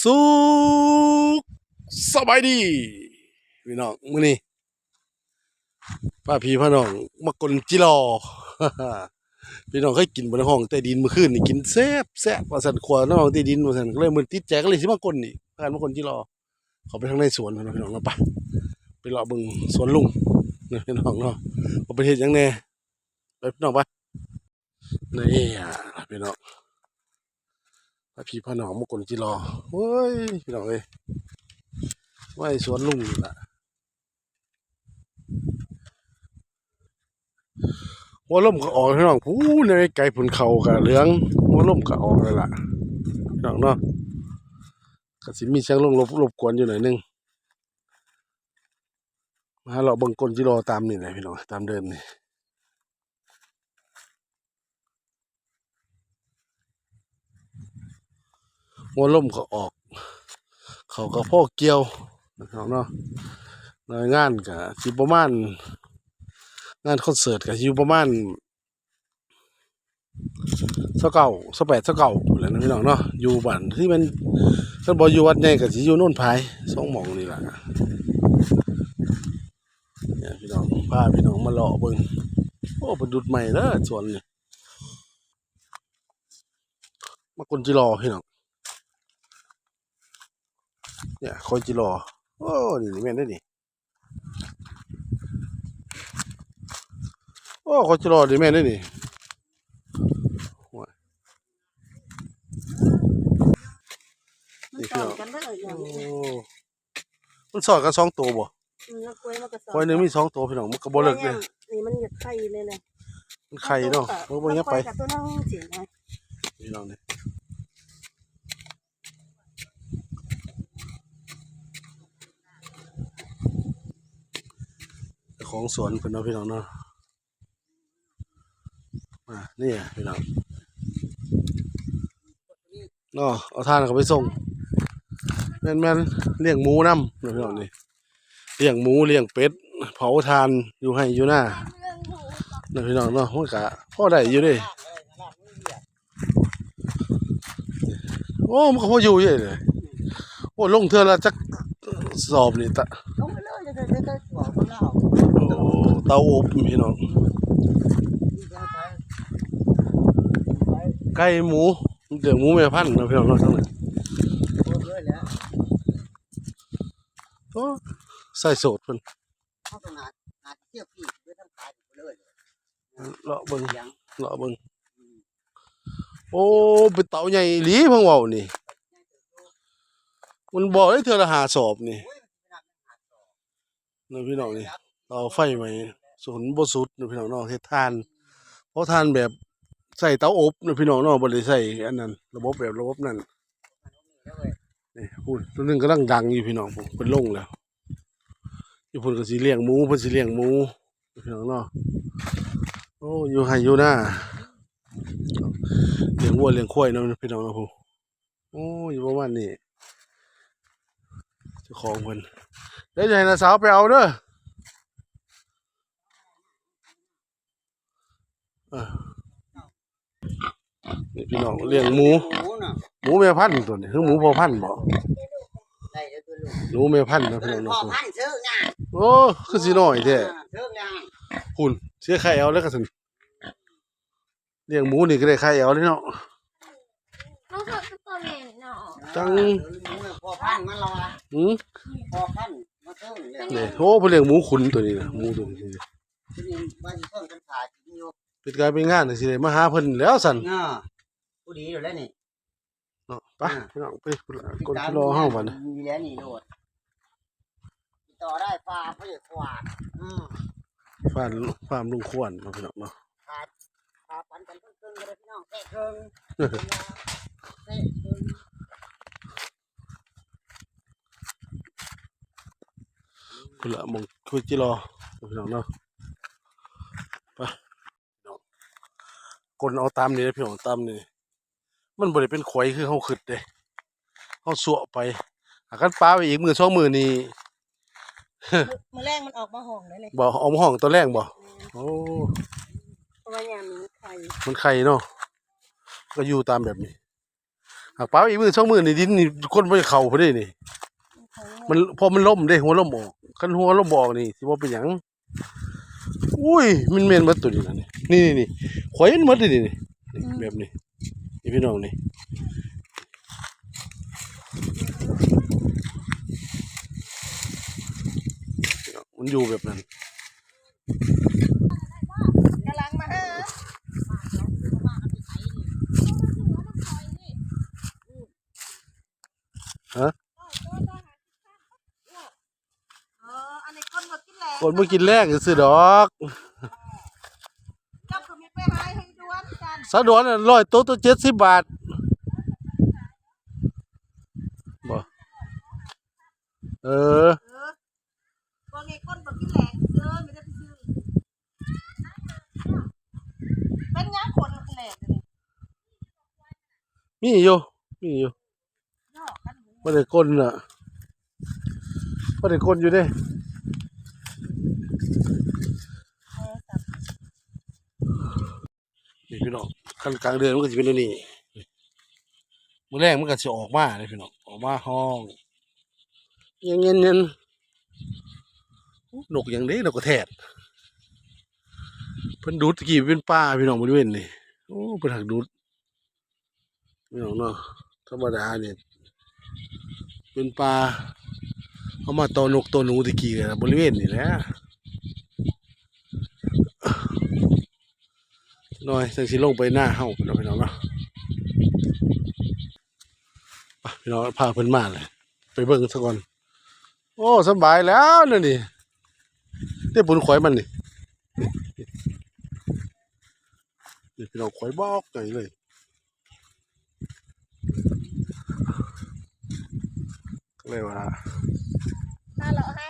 สุขสบายดีพี่น้องมื้อนี้ป้าพี่พ่อน้องมากลจิรอพี่น้องเคยกินบนห้องใต้ดินเมื่อคืนนี่กินแซ่บแซ่บว่าซั่นขวน้องใต้ดินว่าซั่นก็เลยมันติดใจก็เลยสิมากลนี่พานมากลจิรอเขาไปทางในสวนพี่น้องเนาะไปไปเลาะเบิ่งสวนลุงเนาะพี่น้องเนาะประเทศหยังแน่ไปพี่น้องไปนี่พี่น้อง พระพี่พระน้องมากลจิรอเฮ้ยพี่น้องเอ้ยไว้สวนลุงนี่ล่ะหัวล่มก็ออกพี่น้องผู้ในไก่ผุนเขากับเหลืองหัวล่มก็ออกเลยล่ะพี่น้องเนาะกสิมีเสียงลงรบรบกวนอยู่หน่อยนึงมาเราบิ่งกลจิรอตามนี่แหละพี่น้องตามเดิมนี่ หัวล่มก็ออก เขาก็พ่อเกี่ยวนะครับเนาะหน่วยงานก็สิประมาณงานคอนเสิร์ตก็สิอยู่ประมาณสเก่าสแปดสเก่าแหล้วนะพี่น้องเนาะอยู่บ้านที่มันท่านบอยู่วัดใหญ่ก็สิอยู่โน่นพายสองหม่องนี่แหละเนี่ยพี่น้องพาพี่น้องมาเลาะเบิ่งโอ้ประดุดใหม่เด้อสวนนี่มาคนจิรอพี่น้อง เนี่ยคอยจิรอโอ้นี่แม่นได้นี่โอ้คอยจิรอนี่แม่นได้นี่โอ้ยมันสอนกันได้อย่างโอ้นี้มันสอดกันสองตัวบ่อืมแล้วกล้วยมันก็สอนคอยหนึงมีสองตัวพี่น้องมันก็บ่เลิกเลยนี่มันหยุดไข่เลยเลยมันไข่เนาะมันบ่ยังไปกับตัวน้องเสียงไง พี่น้องนี่เจ้า ของสวนเพิ่นเนาะพี่น้องเนาะอ่านี่พี่น้องเนาะเอาทานเขาไปส่งแม่นแม่นเลี้ยงหมูน้ำนพี่น้องนี่เลี้ยงหมูเลี้ยงเป็ด เผาทานอยู่ให้อยู่หน้าเนาะพี่น้องเนาะมันก็พอได้อยู่ด้โอ้มันก็พ่ออยู่เยอะเลยโอ้ลงเทือละจักสอบนี่ตะ เต่าโอ้เตาอบพี่น้องไก่หมูเดี๋ยวหมูแม่พันธุ์นะพี่น้องเนาะทั้งนั้นโอ้ใส่โสดเพิ่นเลาะเบิ่งเลาะเบิ่งโอ้เป็นเตาใหญ่หลีพิ่งว้านี่ มันบอกได้เทื่อละหาสอบนี่ นะพี่น้องนี่เตาไฟใหม่ศูนย์บสุดนะพี่น้องเนาะเฮ็ดทาน เพราะทานแบบใส่เตาอบนะพี่น้องเนาะบ่ได้ใส่อันนั้น ระบบแบบระบบนั้นนี่พูดตัวนึงกำลังดังอยู่พี่น้องผมเพิ่นลงแล้วอยู่เพิ่นก็สิเลี้ยงหมูเพิ่นสิเลี้ยงหมูพี่น้องเนาะโอ้อยู่ให้อยู่หน้าเลี้ยงวัวเลี้ยงควายเนาะพี่น้องเนาะผมโอ้อยู่ประมาณนี้ ของเพิ่นเดี๋ยวจะให้น้าสาวไปเอาเด้อเออนี่พี่น้องเลี้ยงหมู หมูน่ะหมูแม่พันธุ์ตัวนี้คือหมูพ่อพันธุ์บ่ได้เดี๋ยวตัวลูกหมูแม่พันธุ์นะพี่น้องพเนาะอพันซื้องานโอ้คือสิน้อยแท้ซื้องานคุณเสียไข่เอาแล้วก็สิเลี้ยงหมูนี่ก็ได้ไข่เอาเลยเนาะ น้องเขาจะตัวเองเนาะ จังพอพันมันรอหืมพอพันมาซื้อเนี่ยนี่โอ้เพิ่นเลี้ยงหมูขุนตัวนี้นะหมูตัวนี้ที่นี่บ้านต้นกันขายกินอยู่เป็นการเป็นงานจังซี่ได้มาหาเพิ่นแล้วสั่นเนาะผู้ดีอยู่แล้วนี่เนาะไปพี่น้องไปพุ่นละคนที่รอเฮาบัดน่ะมีแล้วนี่โดดติดต่อได้ปลาเพื่อขวาดอืมฟาร์มฟาร์มลุงควรเนาะพี่น้องเนาะปลาปันกันครึ่งๆก็ได้พี่น้องแตะครึ่งแตะครึ่ง พุ่นละหมองคุยจิรอพี่น้องเนาะไปพี่น้องคนเอาตามนี่นะพี่น้องตามนี่มันบ่ได้เป็นขวยคือเฮาคิดเด้เฮาสั่วไปหากันปลาไปอีกมื้อสองมื้อนี่มือแรกมันออกมาห่องเลยเลยบ่เอามาห้องตัวแรกบ่โอ้เพราะว่ายามนี้ไข่มันไข่เนาะก็อยู่ตามแบบนี้หากป้าอีกมือสองมือนี่ดินนี่คนบ่เข้าพอดีนี่ มันพอมันล่มเด้หัวล่มออก คันหัวล่มออกนี่สิบ่เป็นหยังอุ้ยมันแม่นเบิดตัวนี้นะนี่นี่นี่ข่อยมันหมดเลยนี่นี่นี่แบบนี้นี่พี่น้องนี่มันอยู่แบบนั้นกำลังมาหาเอออันนี้ คนบ่กินแหลคนบ่กินแรกซื้อดอกเจ้าก็มีไปหาให้ดวนกันสะดวนร้อยโต๊ะตัวเจ็ดสิบบาทบ่เออเออบ่ไงคนบ่กินแหลงเด้อไม่ได้ไปซื้อเป็นหยังคนกินแหลงนี่มีอยู่มีอยู่ยอกกันอยู่บ่ได้ก้นน่ะบ่ได้ก้นอยู่เด้ เออจ้ะ นี่พี่น้องคันกลางเดือนมันก็สิเป็นอันนี้มื้อแรกมันก็สิออกมาเลยพี่น้องออกมาห้องเงี้ยเงี้ยเงี้ยนกอย่างนี้นกกระแทดเพิ่นดูดตะกี้เป็นป่าพี่น้องบริเวณนี่โอ้เพิ่นหักดูดพี่น้องเนาะธรรมดาเนี่ยเป็นป่าเอามาตอนกตัวหนูตะกี้กันบริเวณนี่แหละ หน่อยจังสิลงไปหน้าเฮาพี่น้องพี่น้องเนาะไปพี่น้องพาเพิ่นมาเลยไปเบิ่งซะก่อน โอ้สบายแล้วนั่นนี่ได้ปุ่นข่อยมันนี่นี่พี่น้องข่อยบอกไงเลยก็เลยว่าฮัลโหลฮะ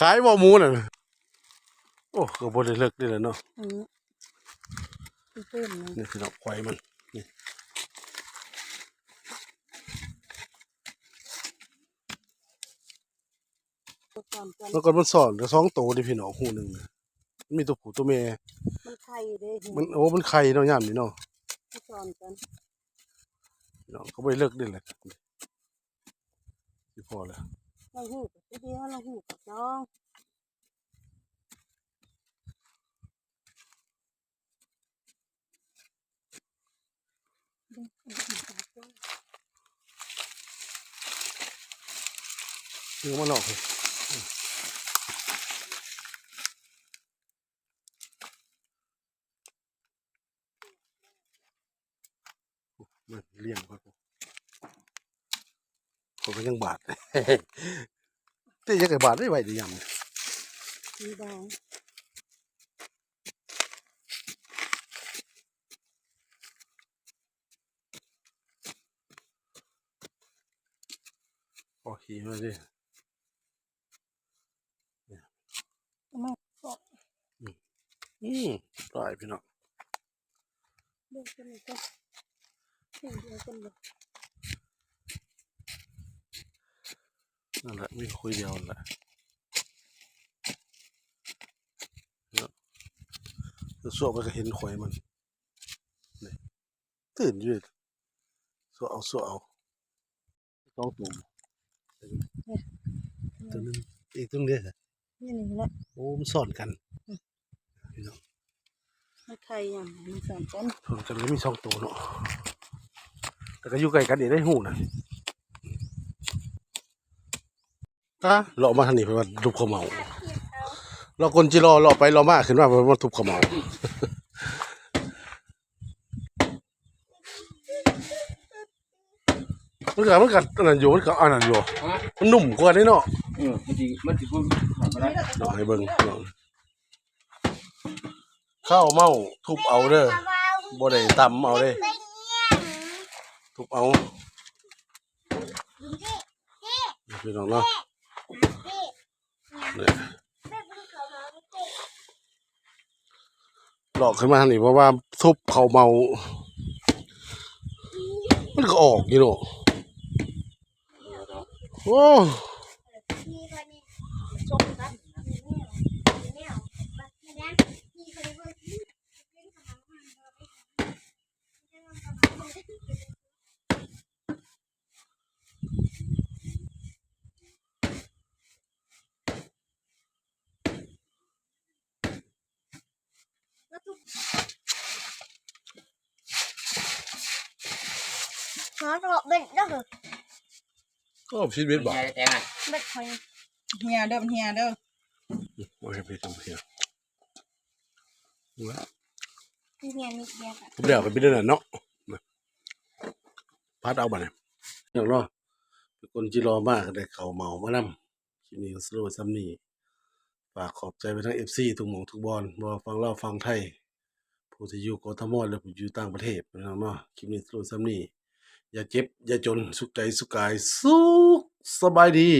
ขายบ่หมูน่ะโอ้ก็บ่ได้เลิกนี่แหละเนาะอืมเพิ่มๆนะนี่พี่น้องข่อยมันนี่ตัวก่อนกันแล้วก็มันสอนก็สองตัวดิพี่น้องหูหนึงน่ะมันมีตัวผู้ตัวแม่มันไข่เด้มันโอ้ มันไข่เนาะยามนี่เนาะตัวก่อนกันพี่น้องก็บ่ได้เลิกนี่แหละสิพอแล้ว เราหูกับเดียวเราหูกับน้องซื้อมาหลอกเลยมันเลี้ยงครับผมผมก็ยังบาดแต่ยังไงบาดได้ไหวดียำเนี่ยมีดองพอขี่มาดิมาอืมตายพี่น้องเด็กคนนี้ก็เห็นเดี๋ยวกันเลย นั่นแหละมีคุยเดียวนั่นแหละเนาะแล้วสวบไปก็เห็นข่อยมันนี่ตื่นอยู่ดิสวบเอาสวบเอาสองตัวตัวหนึงอีกตัวหนึงเด้อนี่นี่แหละโอ้มันสอนกันพี่น้องมันไข่อย่างมันสอนกันสอนกันก็มีสองตัวเนาะแต่ก็อยู่ใกล้กันเดี๋ยวได้หูนะ อะเลาะมาทางนี้ไปว่าทุบขาวเหมาเราคนจิรอเลาะไปเลาะมาขึ้นมาไปว่าทุบขาวเหมามันก็มันก็อันนั้นอยู่มันก็อันนั้นอยู่มันนุ่มกว่านี่เนาะเออมันสิมันสิบ่ทำอะไรลองให้เบิ่งลองข้าวเมาทุบเอาเด้อบ่ได้ตำเอาเด้ทุบเอาพี่น้องเนาะเนี่ย หลอกขึ้นมาหนิเพราะว่าทุบเขาเมา มันก็ออกอยู่เนาะโอ้ มีคนนี้ ชมกัน แนวแนวบักแนวมีคนนี้ น้องจะบอกเบ็ดก็คือก็ชีวิตบอกใหญ่แต่งอะเบ็ดหอยเฮียเด้อเฮียเด้อโอ้ยไปทำเพียว้ามีเมียมีเมียค่ะผมเดี๋ยวไปบินเดินเนาะพัดเอาบัตรอย่างเนาะเป็นคนจีรอมากได้เขาเมามานำคลิปนี้ก็สโลว์ซ้ำนี่ฝากขอบใจไปทั้งเอฟซีทุกหมองทุกบอลบอฟังเล่าฟังไทยผู้ที่อยู่กทมและผู้อยู่ต่างประเทศนะครับเนาะคลิปนี้สโลว์ซ้ำนี่อย่าเจ็บ อย่าจนสุขใจสุขกาย สุขสบายดี